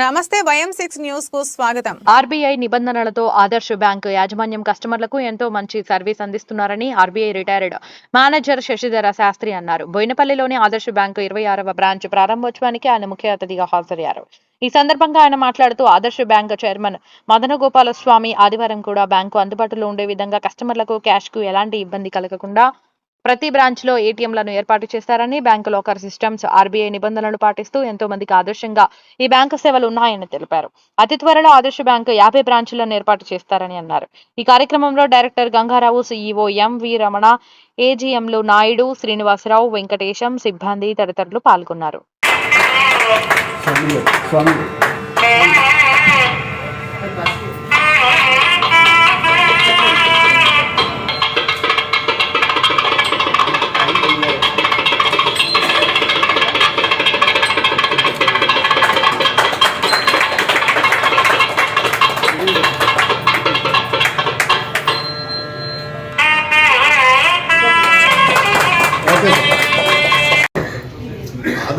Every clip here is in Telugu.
నమస్తే వయం సిక్స్ న్యూస్కు స్వాగతం. ఆర్బీఐ నిబంధనలతో ఆదర్శ బ్యాంక్ యాజమాన్యం కస్టమర్లకు ఎంతో మంచి సర్వీస్ అందిస్తున్నారని RBI retired manager Shashidhara Shastri అన్నారు. బోయినపల్లిలోని ఆదర్శ బ్యాంకు ఇరవై ఆరవ బ్రాంచ్ ప్రారంభోత్సవానికి ఆయన ముఖ్య అతిథిగా హాజరయ్యారు. ఈ సందర్భంగా ఆయన మాట్లాడుతూ ఆదర్శ బ్యాంక్ చైర్మన్ మదన గోపాల స్వామి ఆదివారం కూడా బ్యాంకు అందుబాటులో ఉండే విధంగా కస్టమర్లకు క్యాష్కు ఎలాంటి ఇబ్బంది కలగకుండా ప్రతి బ్రాంచ్లో ఏటీఎంలను ఏర్పాటు చేస్తారని బ్యాంకు లోకర్ సిస్టమ్స్ ఆర్బీఐ నిబంధనలు పాటిస్తూ ఎంతో మందికి ఆదర్శంగా ఈ బ్యాంకు సేవలు ఉన్నాయని తెలిపారు. అతి త్వరలో ఆదర్శ బ్యాంకు యాభై బ్రాంచులను ఏర్పాటు చేస్తారని అన్నారు. ఈ కార్యక్రమంలో director Gangarao CEO M V Ramana ఏజీఎంలు Naidu Srinivasarao Venkatesham సిబ్బంది తదితరులు పాల్గొన్నారు.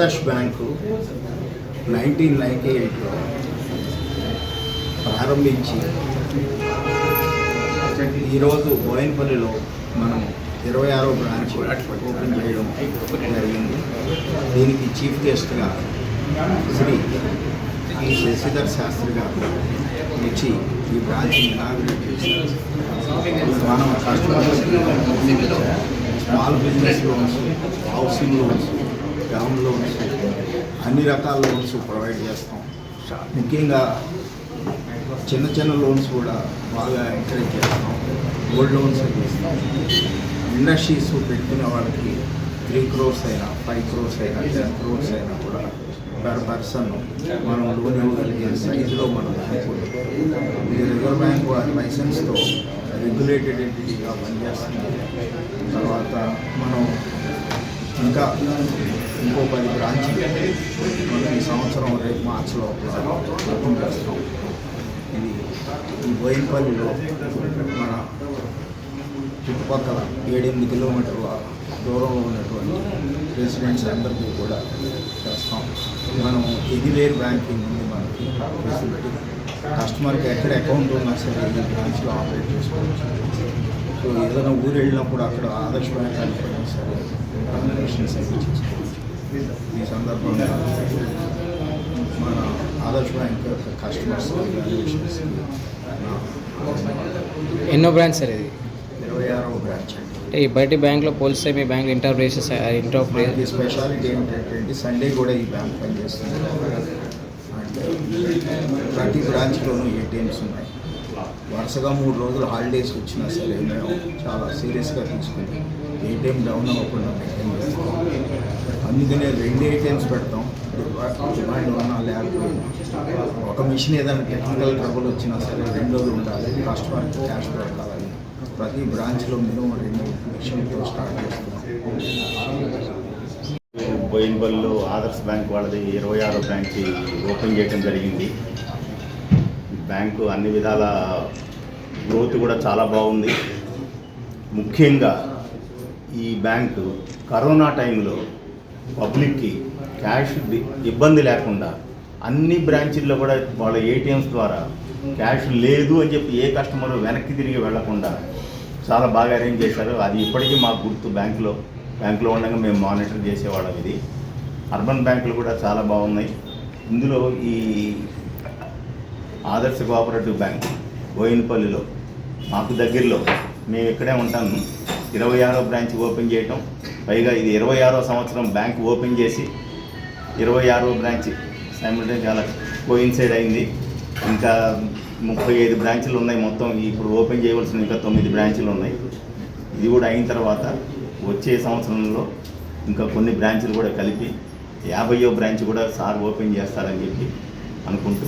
ఆదర్శ్ బ్యాంకు నైన్టీన్ నైంటీ ఎయిట్లో ప్రారంభించి ఈరోజు బోయిన్పల్లిలో మనం ఇరవై ఆరో బ్రాంచ్ ఓపెన్ చేయడం జరిగింది. దీనికి చీఫ్ గెస్ట్గా శ్రీ ఈ శశిధర్ శాస్త్రి గారు వచ్చి ఈ బ్రాంచ్ని ఇనాగ్రేట్ చేశారు. మనం customers small business loans housing loans ground loans అన్ని రకాల లోన్స్ ప్రొవైడ్ చేస్తాం. ముఖ్యంగా చిన్న చిన్న లోన్స్ కూడా బాగా ఎంకరేజ్ చేస్తాం. గోల్డ్ లోన్స్ ఇస్తాం ఇండస్ట్రీస్ పెట్టుకునే వాళ్ళకి త్రీ క్రోర్స్ అయినా ఫైవ్ క్రోర్స్ అయినా టెన్ క్రోర్స్ అయినా కూడా పర్ పర్సన్ మనం లోన్ ఇవ్వగలిగే సైజులో మనం ఇది రిజర్వ్ బ్యాంక్ వారి లైసెన్స్తో రెగ్యులేటెడ్ ఎంటిటీగా పనిచేస్తుంది. తర్వాత మనం ఇంకా ఇంకో పది బ్రాంచ్లు. మనం ఈ సంవత్సరం రేపు మార్చిలో ఓపెన్ చేస్తాం. ఇది ఈ బోయినపల్లిలో మన చుట్టుపక్కల ఏడెనిమిది కిలోమీటర్ల దూరంలో ఉన్నటువంటి రెసిడెంట్స్ అందరికీ కూడా చేస్తాం. మనం ఎదిలేరు బ్యాంకింగ్ ఉంది మనకి ఫెసిలిటీ కస్టమర్కి ఎక్కడ అకౌంట్ ఉన్నా సరే ఈ బ్రాంచ్లో ఆపరేట్ చేసుకోవచ్చు. సో ఏదైనా ఊరు వెళ్ళినప్పుడు అక్కడ ఆదర్శ బ్యాంక్ అనుకున్నా సరే కమ్యూనికేషన్స్ అవి చేసుకోవచ్చు. ఈ సందర్భంగా మన ఆదర్శ బ్యాంక్ కస్టమర్స్ ఎన్నో బ్రాంచ్ సార్ ఇది? ఇరవై ఆరవ బ్రాంచ్ అండి. అంటే ఈ బయట బ్యాంక్లో పోలిస్తే మీ బ్యాంక్ ఇంటర్ ప్లేసెస్ ఇంటర్ మనకి స్పెషాలిటీ ఏంటంటే సండే కూడా ఈ బ్యాంక్ పనిచేస్తుంది. అంటే ప్రతి బ్రాంచ్లోనూ ఏటీఎంస్ ఉన్నాయి. వరుసగా మూడు రోజులు హాలిడేస్ వచ్చినా సరే మేము చాలా సీరియస్గా తీసుకుని ఏటీఎం డౌన్ అవ్వకుండా మెయింటైన్ చేస్తాం. అందుకనే రెండు ఏటీఎంస్ పెడతాం. డిమాండ్ ఉన్నా లేకపోయినా ఒక మిషన్ ఏదైనా టెక్నికల్ ట్రబుల్ వచ్చినా సరే రెండోది ఉండాలి. కస్టమర్కి క్యాష్ పెట్టాలని. ప్రతి బ్రాంచ్లో మినిమం రెండు మిషన్తో స్టార్ట్ చేస్తున్నాం. బోయిన్పల్లిలో ఆదర్శ్ బ్యాంక్ వాళ్ళది ఇరవై ఆరో బ్రాంచ్ ఓపెన్ చేయడం జరిగింది. బ్యాంకు అన్ని విధాల గ్రోత్ కూడా చాలా బాగుంది. ముఖ్యంగా ఈ బ్యాంకు కరోనా టైంలో పబ్లిక్కి క్యాష్ ఇబ్బంది లేకుండా అన్ని బ్రాంచీల్లో కూడా వాళ్ళ ఏటీఎంస్ ద్వారా క్యాష్ లేదు అని చెప్పి ఏ కస్టమర్ వెనక్కి తిరిగి వెళ్ళకుండా చాలా బాగా అరేంజ్ చేశారు. అది ఇప్పటికీ మాకు గుర్తు బ్యాంకులో బ్యాంకులో ఉండగా మేము మానిటర్ చేసేవాళ్ళం ఇది. అర్బన్ బ్యాంకులు కూడా చాలా బాగున్నాయి. ఇందులో ఈ ఆదర్శ కోఆపరేటివ్ బ్యాంక్ బోయినపల్లిలో మాకు దగ్గరలో మేము ఇక్కడే ఉంటాము ఇరవై ఆరో బ్రాంచ్ ఓపెన్ చేయటం. పైగా ఇది ఇరవై ఆరో సంవత్సరం బ్యాంక్ ఓపెన్ చేసి ఇరవై ఆరో బ్రాంచ్ సైమిల్టైన్ చాలా కోయిన్సైడ్ అయింది. ఇంకా ముప్పై ఐదు బ్రాంచ్లు ఉన్నాయి మొత్తం. ఇప్పుడు ఓపెన్ చేయవలసిన ఇంకా తొమ్మిది బ్రాంచ్లు ఉన్నాయి. ఇది కూడా అయిన తర్వాత వచ్చే సంవత్సరంలో ఇంకా కొన్ని బ్రాంచ్లు కూడా కలిపి యాభైయో బ్రాంచ్ కూడా సార్ ఓపెన్ చేస్తారని చెప్పి అనుకుంటూ